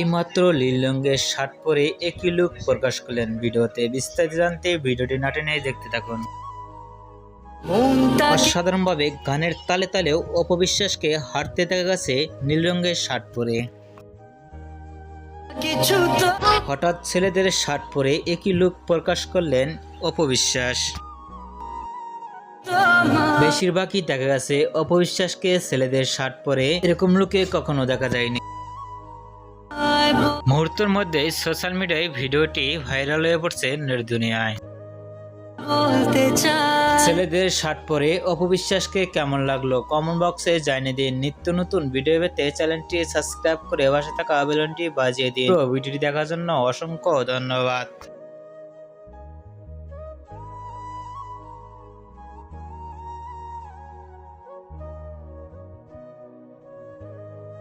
এইমাত্র নীল রঙের শার্ট পরে একই লুক প্রকাশ করলেন ভিডিওতে। বিস্তারিত জানতে ভিডিওটি না টেনে দেখতে থাকুন। অসাধারণভাবে গানের তালে তালেও অপবিশ্বাসকে হারতে দেখা গেছে নীল রঙের শার্ট পরে। হঠাৎ ছেলেদের শার্ট পরে একই লুক প্রকাশ করলেন অপবিশ্বাস। বেশিরভাগই দেখা গেছে অপবিশ্বাসকে ছেলেদের শার্ট পরে এরকম লুকে কখনো দেখা যায়নি। মুহূর্তের মধ্যে সোশ্যাল মিডিয়ায় ভিডিওটি ভাইরাল হয়ে পড়ছে নির্দুনিয়ায়। ছেলেদের শার্ট পরে অপবিশ্বাসকে কেমন লাগল? কমেন্ট বক্সে জানিয়ে দিন। নিত্য নতুন ভিডিও পেতে চ্যানেলটি সাবস্ক্রাইব করে পাশে থাকা আবেদনটি বাজিয়ে দিন। ভিডিওটি দেখার জন্য অসংখ্য ধন্যবাদ।